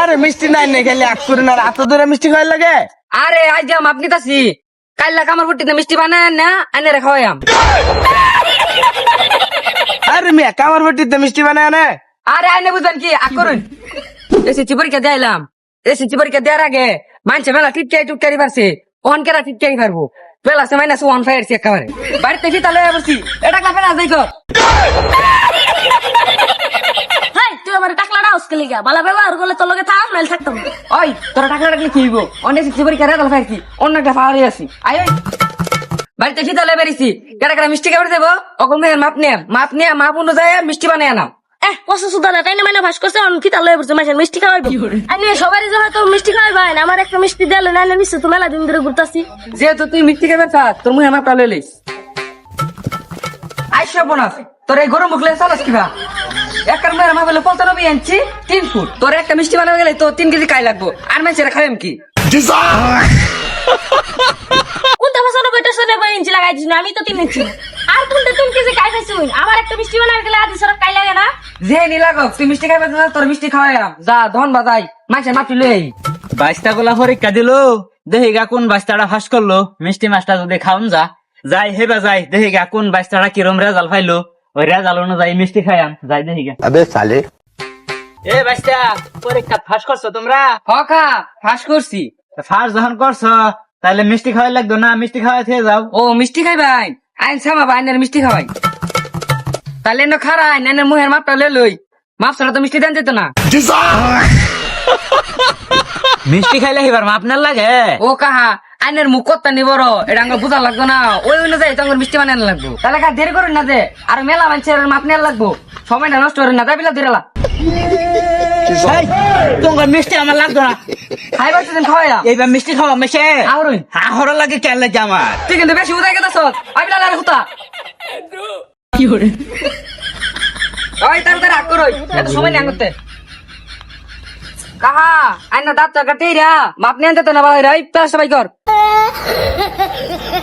আরে মিষ্টি নাই নাই খালি এক করে না এত দূরে মিষ্টি খাওয়ার লাগে? আরে আজ যাম আপনি তাছি কাইলা কামার ফুটিতে মিষ্টি বানায় না আনে রে খাওয়াইয়াম আরে মিয়া কামার বাটিতে মিষ্টি বানায় না আরে আইনে বুঝবেন কি আগ করুন। এসএসসি পরীক্ষা দিলাম এসএসসি পরীক্ষা দেওয়ার আগে মানছে মেলা টিটকাই টুটকারি পারছে ওখান কেরা টিটকাই পারব পেলা সে মাইনাস ওয়ান ফায়ারছি একেবারে। বাড়িতে ফিতা লয়ে বসছি। এটা কাপে না যাই কর হাই তুই কে লিগা বালা ব্যবহার করলে তোর লগে থাম নাইল থাকতাম। ওই তোরা টাকা রাখলে কি হইব? অনেক অন্য একটা আছি। ওই বাড়িতে বেরিয়েছি। কেটা কেটা মিষ্টি খাবার দেবো? অকল মেয়ের মাপ নিয়ে মাপ নিয়ে মাপ অনুযায়ী মিষ্টি বানিয়ে আনাম এহ কষ্ট সুদা না তাই না ভাস করছে? অন ফিতা লয়ে পড়ছে মাসের মিষ্টি খাওয়াইবো। আমি সবারই যে হয়তো মিষ্টি খাওয়াইবা না আমার একটা মিষ্টি দিলে নাইলে নিশ্চয় তো মেলা দিন ধরে ঘুরতাছি। যেহেতু তুই মিথ্যে খাবার থাক তোর মুখে আমার লয়ে লইস আইসা বোনাস তোর এই গরম মুখলে চালাস কিবা? একার মেয়ের মা বলে পঁচানব্বই আনছি তিন ফুট। তোর একটা মিষ্টি বানাবে গেলে তো তিন কেজি কাই লাগবো। আর মানুষেরা খাইম কি? কোনটা শুনে ইঞ্চি লাগাই দিছি আমি তো তিন ইঞ্চি আর কোনটা তুমি কেজি খাই খাইছি আমার একটা মিষ্টি বানাবে গেলে আদি সরক কাই লাগে না। যে নি লাগক তুই মিষ্টি খাইবে না তোর মিষ্টি যা ধন বাজাই মানুষের মাপি লই আই। বাইশটা গোলা পরীক্ষা দিল দেখি গা কোন বাইশটাটা ফাঁস করল। মিষ্টি মাছটা যদি খাওন যা। যাই হেবা যাই দেখি গা কোন বাইশটাটা কিরম রেজাল্ট পাইলো। ওই রেজাল অনুযায়ী মিষ্টি খায়ান যাই দেখি আবে সালে। এ বাচ্চা পরীক্ষা ফাঁস করছ তোমরা? হকা ফাঁস করছি। ফাঁস যখন করছ তাহলে মিষ্টি খাওয়াই লাগতো না? মিষ্টি খাওয়াই খেয়ে যাও। ও মিষ্টি খাই ভাই আইন সামা বাইনের মিষ্টি খাওয়াই। তাহলে এনে খারাই নাইনের মুহের মাপটা লে লই। মাপ ছাড়া তো মিষ্টি দেন যেত না। মিষ্টি খাইলে এবার মাপ না লাগে। ও কাহা আইনের মুখ কত নি বড় এটা আমার বুঝা লাগতো না। ওই অনুযায়ী তোমার মিষ্টি বানানো লাগবো। তাহলে কাজ দেরি করুন না যে আর মেলা মানুষের মাপ নেওয়া লাগবো। সময়টা নষ্ট করেন না যাবিলা তোমার মিষ্টি আমার লাগতো না। খাইবার সেদিন খাওয়াইয়া এইবার মিষ্টি খাওয়া মেশে। আহরুন হাহর লাগে কেন লাগে আমার? তুই কিন্তু বেশি উদাই গেছ আবিলা আর হুতা। কি করে ওই তার তার আগ করই এত সময় নেই করতে কাহা? আইনা দাঁত চাকা টেরা মাপ নিয়ে আনতে তো না ভাই রাই সবাই কর।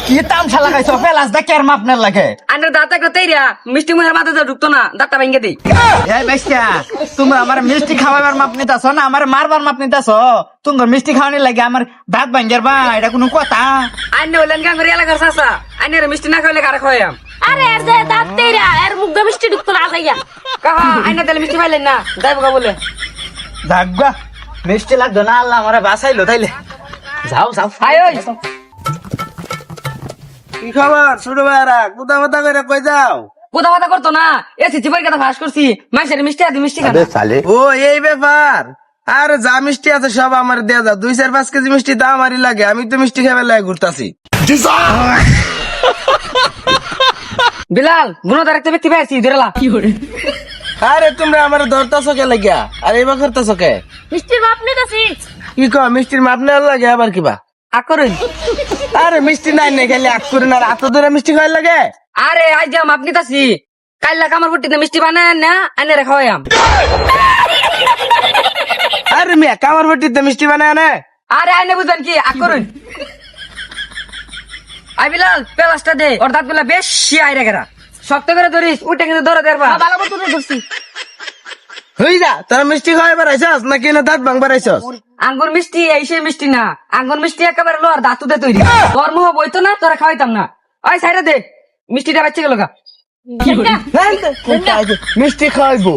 কি তামসা লাগাইছো? ফেলাস দেখে আর আপনার লাগে। আইনার দাঁত একটা টেরা মিষ্টি মুহের মাথা তো ঢুকতো না দাঁতটা ভেঙে দেই। এই বেশা তুমি আমার মিষ্টি খাওয়াবার মাপ নিতাছ না? আমার মারবার মাপ নিতাছ? তোমার মিষ্টি খাওয়ানি লাগে আমার দাঁত ভাঙ্গের বা এটা কোনো কথা? আইনে হইলেন গাঙ্গুর এলাকার চাষা আইনের মিষ্টি না খাইলে কারে খাওয়াইয়াম? আরে এর যে দাঁত তেরা এর মুখ দিয়ে মিষ্টি ঢুকতো না যাইয়া কাহা আইনা তাহলে মিষ্টি পাইলেন না? যাইবো কা বলে। যাগবা মিষ্টি লাগতো না আল্লাহ আমার বাঁচাইলো তাইলে। যাও যাও আয় ওই কি খবর? ছোট ভাইরা কোথা কথা করে কই যাও? কোথা কথা করতো না। এ চিচিপার কথা ফাঁস করছি। মাসের মিষ্টি আদি মিষ্টি খাবে ও এই ব্যাপার। আর যা মিষ্টি আছে সব আমার দেয়া যা। দুই চার পাঁচ কেজি মিষ্টি দাম আমারই লাগে। আমি তো মিষ্টি খাবার লাগে ঘুরতাছি। বিলাল গুণদার একটা ব্যক্তি পেয়েছি ধরেলা কি করে? আরে তোমরা আমার ধরতাছো কে লাগিয়া? আর এবার করতাছো কে? মিষ্টির মাপ নিতেছি। কি কো মিষ্টির মাপ নেওয়ার লাগে আবার কিবা আ আরে মিষ্টি নাই নে খালি এক করে না এত দূরে মিষ্টি খাওয়ার লাগে। আরে আজ যাম আপনি তাছি। কাইলা কামার ফুটিতে মিষ্টি বানায় না আনে রে খাওয়াইয়াম আরে মিয়া কামার বাটিতে মিষ্টি বানায় না আরে আইনে বুঝবেন কি আগ করুন। আই বিলাল পেলাসটা দে ওর দাঁতগুলা বেশি আইরে গেরা। শক্ত করে ধরিস উঠে কিন্তু ধরে দেরবা ভালো মতো ধরছি। হই যা তোরা মিষ্টি খাওয়াই বেড়াইছস নাকি না দাঁত ভাঙ বেড়াইছস? আঙ্গুর মিষ্টি এই সে মিষ্টি না। আঙ্গুর মিষ্টি একেবারে লোহার দাঁতুতে তৈরি। তোর মুহ বইতো না তোরা খাওয়াইতাম না। ওই সাইরে দে মিষ্টিটা বাচ্চা গেল গা। মিষ্টি খাওয়াইবো।